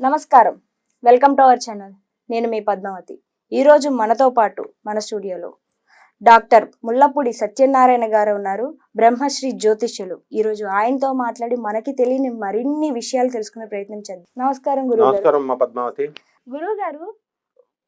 నమస్కారం. Welcome to our ఛానల్. నేను మీ పద్మావతి. ఈరోజు మనతో పాటు మన స్టూడియోలో డాక్టర్ ముల్లపూడి సత్యనారాయణ గారు ఉన్నారు. బ్రహ్మశ్రీ జ్యోతిష్యులు. ఈరోజు ఆయనతో మాట్లాడి మనకి తెలియని మరిన్ని విషయాలు తెలుసుకునే ప్రయత్నం చేద్దాం. నమస్కారం గురువు గారు. నమస్కారం మా పద్మావతి. గురువు గారు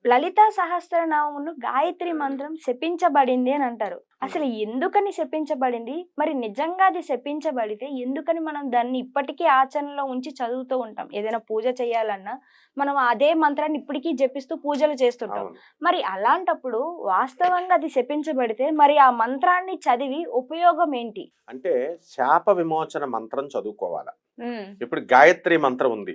లలితా సహస్రనామమును గాయత్రి మంత్రం శపించబడింది అని అంటారు. అసలు ఎందుకని శపించబడింది? మరి నిజంగా అది శపించబడితే ఎందుకని మనం దాన్ని ఇప్పటికీ ఆచరణలో ఉంచి చదువుతూ ఉంటాం? ఏదైనా పూజ చేయాలన్నా మనం అదే మంత్రాన్ని ఇప్పటికీ జపిస్తూ పూజలు చేస్తుంటాం. మరి అలాంటప్పుడు వాస్తవంగా అది శపించబడితే మరి ఆ మంత్రాన్ని చదివి ఉపయోగం ఏంటి? అంటే శాప విమోచన మంత్రం చదువుకోవాలి. ఇప్పుడు గాయత్రి మంత్రం ఉంది.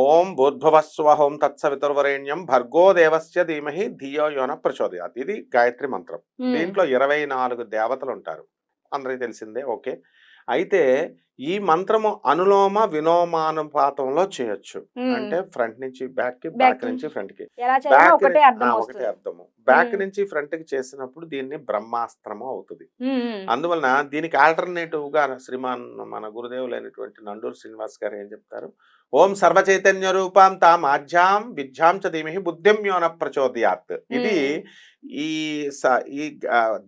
ఓం భూర్భువస్వహోం తత్సవితుర్వరేణ్యం భర్గో దేవస్య ధీమహి ధియో యోన ప్రచోదయాత్. ఇది గాయత్రి మంత్రం. దీంట్లో ఇరవై నాలుగు దేవతలు ఉంటారు అందరికీ తెలిసిందే ఓకే. అయితే ఈ మంత్రము అనులోమ విలోమానుపాతంలో చేయొచ్చు. అంటే ఫ్రంట్ నుంచి బ్యాక్కి బ్యాక్ నుంచి ఫ్రంట్కి. బ్యాక్ ఒకటే అర్థము. బ్యాక్. నుంచి ఫ్రంట్కి చేసినప్పుడు దీన్ని బ్రహ్మాస్త్రము అవుతుంది. అందువలన దీనికి ఆల్టర్నేటివ్గా శ్రీమాన్ మన గురుదేవులైనటువంటి నండూరు శ్రీనివాస్ గారు ఏం చెప్తారు? ఓం సర్వ చైతన్య రూపాం తాం ఆజ్యాం విద్యాం చ ధీమహి బుద్ధిం యోన ప్రచోదయాత్. ఇది ఈ ఈ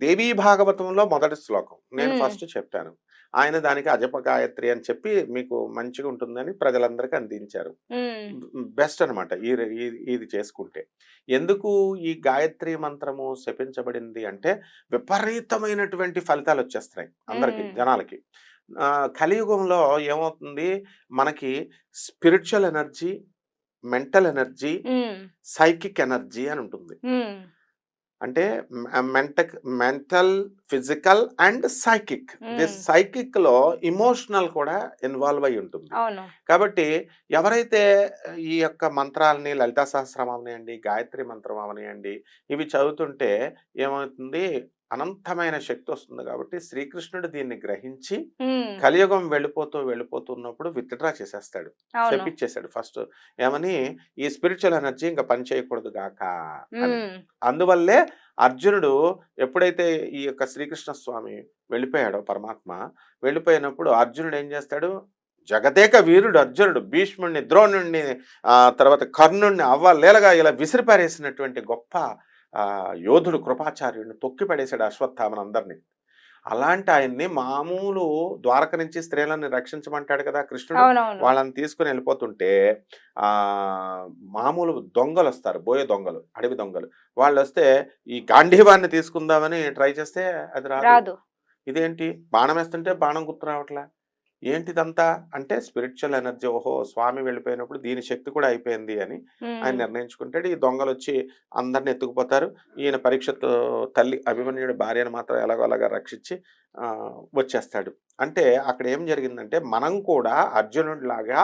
దేవీ భాగవతంలో మొదటి శ్లోకం. నేను. ఫస్ట్ చెప్పాను. ఆయన దానికి అజప గాయత్రి అని చెప్పి మీకు మంచిగా ఉంటుందని ప్రజలందరికీ అందించారు. బెస్ట్ అనమాట ఇది చేసుకుంటే. ఎందుకు ఈ గాయత్రి మంత్రము శపించబడింది అంటే విపరీతమైనటువంటి ఫలితాలు వచ్చేస్తున్నాయి అందరికి. జనాలకి. కలియుగంలో ఏమవుతుంది? మనకి spiritual energy mental energy psychic energy అని ఉంటుంది. అంటే మెంట mental physical and psychic. This. సైకిక్లో emotional కూడా ఇన్వాల్వ్ అయి ఉంటుంది. కాబట్టి ఎవరైతే ఈ యొక్క మంత్రాలని లలితా సహస్రం అవనియండి గాయత్రి మంత్రం అవనియండి ఇవి చదువుతుంటే ఏమవుతుంది? అనంతమైన శక్తి వస్తుంది కాబట్టి శ్రీకృష్ణుడు దీన్ని గ్రహించి కలియుగం వెళ్ళిపోతూ వెళ్ళిపోతున్నప్పుడు విత్డ్రా చేసేస్తాడు. చెప్పించేశాడు ఫస్ట్. ఏమని ఈ స్పిరిచువల్ ఎనర్జీ ఇంకా పని చేయకూడదు గాక అందువల్లే అర్జునుడు ఎప్పుడైతే ఈ యొక్క శ్రీకృష్ణ స్వామి వెళ్ళిపోయాడో పరమాత్మ వెళ్ళిపోయినప్పుడు అర్జునుడు ఏం చేస్తాడు? జగదేక వీరుడు అర్జునుడు భీష్ముడిని ద్రోణుడిని ఆ తర్వాత కర్ణుడిని అవ్వలేలగా ఇలా విసిరిపారేసినటువంటి గొప్ప యోధుడు కృపాచార్యుడిని తొక్కి పడేశాడు అశ్వత్థామన్ అందరినీ. అలాంటి ఆయన్ని మామూలు ద్వారక నుంచి స్త్రీలను రక్షించమంటాడు కదా కృష్ణుడు. వాళ్ళని తీసుకుని వెళ్ళిపోతుంటే ఆ మామూలు దొంగలు వస్తారు బోయే దొంగలు అడవి దొంగలు. వాళ్ళు వస్తే ఈ గాంధీవాన్ని తీసుకుందామని ట్రై చేస్తే అది రాదు. రాదు. ఇదేంటి? బాణం వేస్తుంటే బాణం గుర్తు రావట్లా? ఏంటిదంతా? అంటే స్పిరిచువల్ ఎనర్జీ ఓహో స్వామి వెళ్ళిపోయినప్పుడు దీని శక్తి కూడా అయిపోయింది అని ఆయన నిర్ణయించుకుంటాడు. ఈ దొంగలు వచ్చి అందరిని ఎత్తుకుపోతారు. ఈయన పరీక్షతో తల్లి అభిమన్యుడి భార్యను మాత్రం ఎలాగో అలాగా రక్షించి వచ్చేస్తాడు. అంటే అక్కడ ఏం జరిగిందంటే మనం కూడా అర్జునుడిలాగా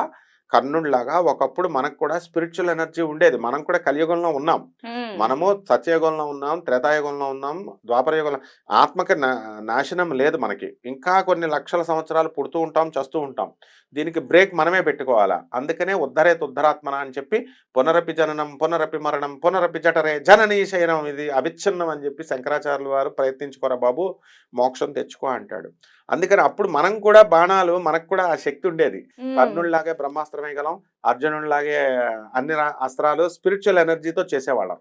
కర్ణుడిలాగా ఒకప్పుడు మనకు కూడా స్పిరిచువల్ ఎనర్జీ ఉండేది. మనం కూడా కలియుగంలో ఉన్నాం. మనము సత్యయుగంలో ఉన్నాం త్రేతాయుగంలో ఉన్నాం ద్వాపరయుగంలో ఆత్మకి నా- నాశనం లేదు మనకి. ఇంకా కొన్ని లక్షల సంవత్సరాలు పుడుతూ ఉంటాం చస్తూ ఉంటాం. దీనికి బ్రేక్ మనమే పెట్టుకోవాలా? అందుకనే ఉద్ధరేత ఉద్ధరాత్మన అని చెప్పి పునరపి జననం పునరపి మరణం పునరపి జఠరే జననీ శయనం ఇది అవిచ్ఛిన్నం అని చెప్పి శంకరాచార్యుల వారు ప్రయత్నించుకోరా బాబు మోక్షం తెచ్చుకో అంటాడు. అందుకని అప్పుడు మనం కూడా బాణాలు మనకు కూడా ఆ శక్తి ఉండేది. కర్ణుడిలాగే బ్రహ్మాస్త్రం వేయగలం అర్జునుడిలాగే అన్ని అస్త్రాలు స్పిరిచువల్ ఎనర్జీతో చేసేవాళ్ళం.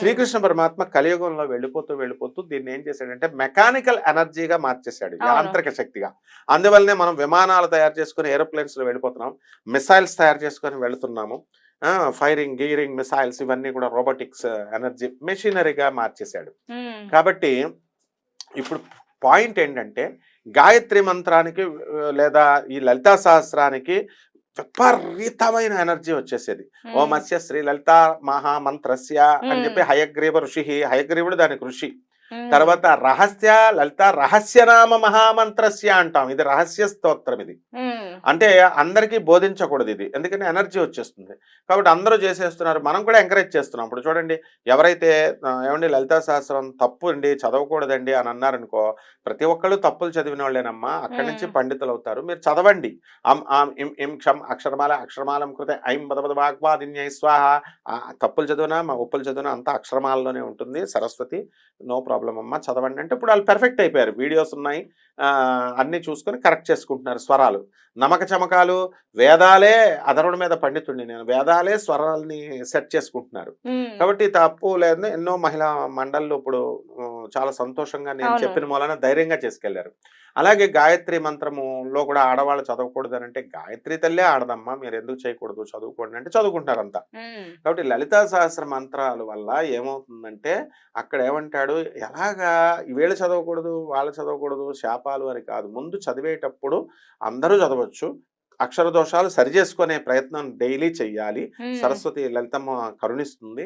శ్రీకృష్ణ పరమాత్మ కలియుగంలో వెళ్ళిపోతూ వెళ్ళిపోతూ దీన్ని ఏం చేశాడంటే మెకానికల్ ఎనర్జీగా మార్చేశాడు. యాంత్రిక శక్తిగా. అందువల్లనే మనం విమానాలు తయారు చేసుకుని ఏరోప్లేన్స్లో వెళ్ళిపోతున్నాం మిసైల్స్ తయారు చేసుకొని వెళుతున్నాము ఫైరింగ్ గీరింగ్ మిసైల్స్ ఇవన్నీ కూడా రోబోటిక్స్ ఎనర్జీ మెషినరీగా మార్చేశాడు. కాబట్టి ఇప్పుడు పాయింట్ ఏంటంటే గాయత్రి మంత్రానికి లేదా ఈ లలితా సహస్రానికి విపరీతమైన ఎనర్జీ వచ్చేసేది. ఓ మత్స్య శ్రీ లలిత మహామంత్రస్య అని చెప్పి. హయగ్రీవ ఋషి హయగ్రీవుడు దానికి ఋషి. తర్వాత రహస్య లలిత రహస్యనామ మహామంత్రస్య అంటాం. ఇది రహస్య స్తోత్రం ఇది. అంటే అందరికీ బోధించకూడదు ఇది. ఎందుకంటే ఎనర్జీ వచ్చేస్తుంది. కాబట్టి అందరూ చేసేస్తున్నారు. మనం కూడా ఎంకరేజ్ చేస్తున్నాం. ఇప్పుడు చూడండి ఎవరైతే ఏమండి లలితా సహస్రం తప్పు అండి చదవకూడదండి అని అన్నారనుకో ప్రతి ఒక్కళ్ళు తప్పులు చదివిన వాళ్ళేనమ్మా. అక్కడి నుంచి. పండితులు అవుతారు మీరు చదవండి. అం ఆం ఇం ఇం క్షం అక్షరమాల అక్షరమాలం కృతే ఐం బదబద వాగ్వాదిన్యై స్వాహ. తప్పులు చదివినా మా ఉప్పులు చదివినా అంతా అక్షరమాలలోనే ఉంటుంది. Saraswati no problem. చదవమమ్మా చదవండి అంటే ఇప్పుడు వాళ్ళు పెర్ఫెక్ట్ అయిపోయారు. వీడియోస్ ఉన్నాయి. అన్నీ చూసుకొని కరెక్ట్ చేసుకుంటున్నారు స్వరాలు. నమక చమకాలు వేదాలే అదరుడి మీద పండితుండే నేను. వేదాలే స్వరాల్ని సెట్ చేసుకుంటున్నారు. కాబట్టి తప్పు లేదు. ఎన్నో మహిళా మండళ్ళు ఇప్పుడు చాలా సంతోషంగా నేను. చెప్పిన మూలన ధైర్యంగా చేసుకెళ్ళారు అలాగే గాయత్రి మంత్రములో కూడా ఆడవాళ్ళు చదవకూడదు అని అంటే గాయత్రి తల్లే ఆడదమ్మా మీరు ఎందుకు చేయకూడదు చదువుకోండి అంటే చదువుకుంటారు అంతా. కాబట్టి లలితా సహస్ర మంత్రాల వల్ల ఏమవుతుందంటే అక్కడ ఏమంటాడు ఎలాగా వీళ్ళు చదవకూడదు వాళ్ళు చదవకూడదు శాపాలు అని కాదు ముందు చదివేటప్పుడు అందరూ చదవచ్చు అక్షర దోషాలు సరిచేసుకునే ప్రయత్నం డైలీ చెయ్యాలి. సరస్వతి లలితమ్మ కరుణిస్తుంది.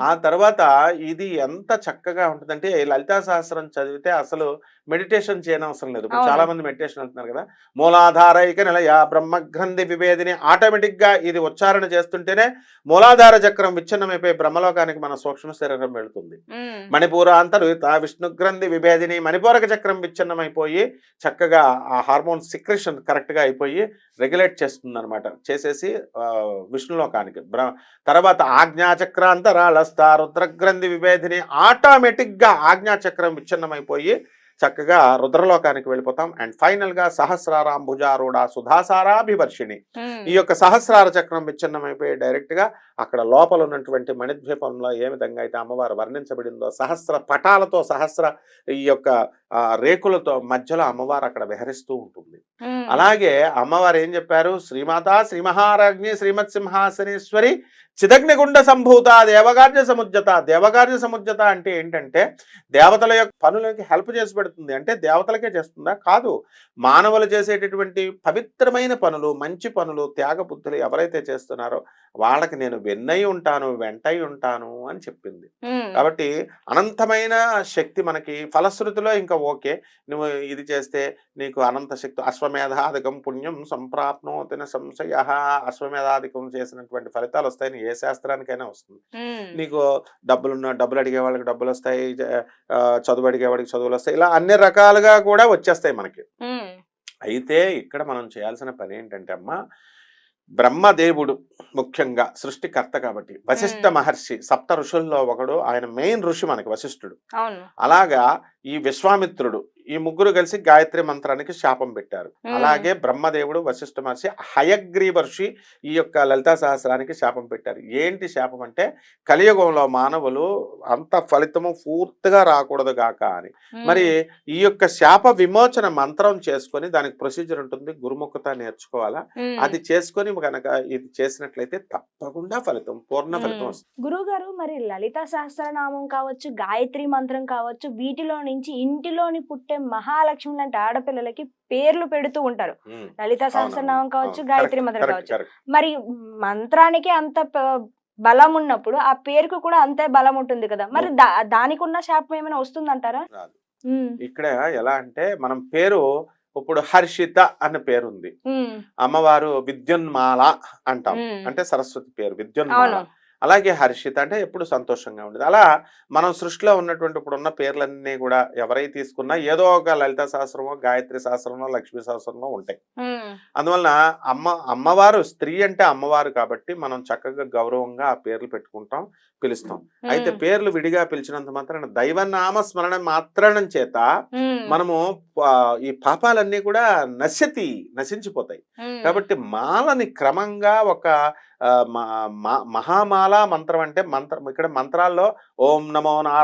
ఆ తర్వాత ఇది ఎంత చక్కగా ఉంటుందంటే లలితా సహస్రం చదివితే అసలు మెడిటేషన్ చేయనవసరం లేదు. చాలా మంది మెడిటేషన్ వెళ్తున్నారు కదా మూలాధారైక నిలయ బ్రహ్మగ్రంథి విభేదిని ఆటోమేటిక్గా ఇది ఉచ్చారణ చేస్తుంటేనే మూలాధార చక్రం విచ్ఛిన్నమైపోయి బ్రహ్మలోకానికి మన సూక్ష్మ శరీరం వెళుతుంది ఉమ్. మణిపూరాంతరుత విష్ణు గ్రంథి విభేదిని మణిపూరక చక్రం విచ్ఛిన్నమైపోయి చక్కగా ఆ హార్మోన్ సిక్రెషన్ కరెక్ట్గా అయిపోయి రెగ్యులేట్ చేస్తుంది అనమాట చేసేసి విష్ణులోకానికి. బ్ర తర్వాత ఆజ్ఞాచక్రాంతరాళస్థ రుద్రగ్రంథి విభేదిని ఆటోమేటిక్గా ఆజ్ఞాచక్రం విచ్ఛిన్నమైపోయి చక్కగా రుద్రలోకానికి వెళ్ళిపోతాం అండ్ ఫైనల్గా సహస్రారాంభుజారూఢ సుధాసారాభివర్షిణి. ఈ యొక్క సహస్రార చక్రం విచ్ఛిన్నమైపోయి డైరెక్ట్గా అక్కడ లోపల ఉన్నటువంటి మణిద్వీపంలో ఏ విధంగా అయితే అమ్మవారు వర్ణించబడిందో సహస్ర పటాలతో సహస్ర ఈ యొక్క రేకులతో మధ్యలో అమ్మవారు అక్కడ విహరిస్తూ ఉంటుంది. అలాగే అమ్మవారు ఏం చెప్పారు శ్రీమాత శ్రీ మహారాజ్ఞి శ్రీమత్ సింహాసనేశ్వరి చిదగ్నిగుండ సంభూత దేవకార్య సముజ్జత. దేవకార్య సముజ్జత అంటే ఏంటంటే దేవతల యొక్క పనులకి హెల్ప్ చేసి పెడుతుంది. అంటే దేవతలకే చేస్తుందా? కాదు. మానవులు చేసేటటువంటి పవిత్రమైన పనులు మంచి పనులు త్యాగ బుద్ధులు ఎవరైతే చేస్తున్నారో వాళ్ళకి నేను వెన్నై ఉంటాను వెంటై ఉంటాను అని చెప్పింది. కాబట్టి అనంతమైన శక్తి మనకి ఫలశ్రుతిలో ఇంకా ఓకే. నువ్వు ఇది చేస్తే నీకు అనంత శక్తి అశ్వమేధాధికం పుణ్యం సంప్రాప్నోతిన సంశయ. అశ్వమేధాధికం చేసినటువంటి ఫలితాలు వస్తాయని ఏ శాస్త్రానికైనా వస్తుంది. నీకు డబ్బులున్న డబ్బులు అడిగే వాళ్ళకి డబ్బులు వస్తాయి చదువు అడిగే వాడికి చదువులు వస్తాయి ఇలా అన్ని రకాలుగా కూడా వచ్చేస్తాయి మనకి. అయితే ఇక్కడ మనం చేయాల్సిన పని ఏంటంటే అమ్మ బ్రహ్మదేవుడు ముఖ్యంగా సృష్టికర్త కాబట్టి వశిష్ఠ మ్మ్. మహర్షి సప్త ఋషుల్లో ఒకడు ఆయన మెయిన్ ఋషి మనకి వశిష్ఠుడు అలాగా ఈ విశ్వామిత్రుడు ఈ ముగ్గురు కలిసి గాయత్రి మంత్రానికి శాపం పెట్టారు. అలాగే బ్రహ్మదేవుడు వశిష్ఠ మహర్షి హయగ్రీవర్షి ఈ యొక్క లలితా సహస్రానికి శాపం పెట్టారు ఏంటి శాపం అంటే కలియుగంలో మానవులు అంత ఫలితము పూర్తిగా రాకూడదు గాక అని. మరి ఈ యొక్క శాప విమోచన మంత్రం చేసుకొని దానికి ప్రొసీజర్ ఉంటుంది గురుముఖత నేర్చుకోవాలా. అది చేసుకొని కనుక ఇది చేసినట్లయితే తప్పకుండా ఫలితం పూర్ణ ఫలితం. వస్తుంది గురువు గారు మరి లలిత సహస్రనామం కావచ్చు గాయత్రి మంత్రం కావచ్చు వీటిలో నుంచి ఇంటిలోని పుట్టే మహాలక్ష్మి లాంటి ఆడపిల్లలకి పేర్లు పెడుతూ ఉంటారు. లలిత సహస్రనామం కావచ్చు. గాయత్రి correct, కావచ్చు. మరి మంత్రానికి అంత బలం ఉన్నప్పుడు ఆ పేరుకు కూడా అంతే బలం ఉంటుంది కదా. మరి దా దానికి ఉన్న శాపం ఏమైనా వస్తుందంటారా? ఇక్కడ ఎలా అంటే మనం పేరు ఇప్పుడు హర్షిత అన్న పేరుంది ఉమ్, అమ్మవారు విద్యున్మాల అంటాం. అంటే సరస్వతి పేరు విద్యున్మాల. అలాగే హర్షిత అంటే ఎప్పుడు సంతోషంగా ఉండేది. అలా మనం సృష్టిలో ఉన్నటువంటి ఇప్పుడు ఉన్న పేర్లన్నీ కూడా ఎవరైతే తీసుకున్నా ఏదో ఒక లలిత సహస్రమో గాయత్రి సహస్రమో లక్ష్మీ సహస్రమో ఉంటాయి. అందువలన అమ్మ అమ్మవారు స్త్రీ అంటే అమ్మవారు కాబట్టి మనం చక్కగా గౌరవంగా ఆ పేర్లు పెట్టుకుంటాం. పిలుస్తాం. అయితే పేర్లు విడిగా పిలిచినంత మాత్రాన దైవనామ స్మరణ మాత్రణం చేత మనము ఈ పాపాలన్నీ కూడా నశ్యతి నశించిపోతాయి. కాబట్టి మాలని క్రమంగా ఒక మహామాల మంత్రం అంటే మంత్రం ఇక్కడ మంత్రాల్లో ఓం నమో నారాయణ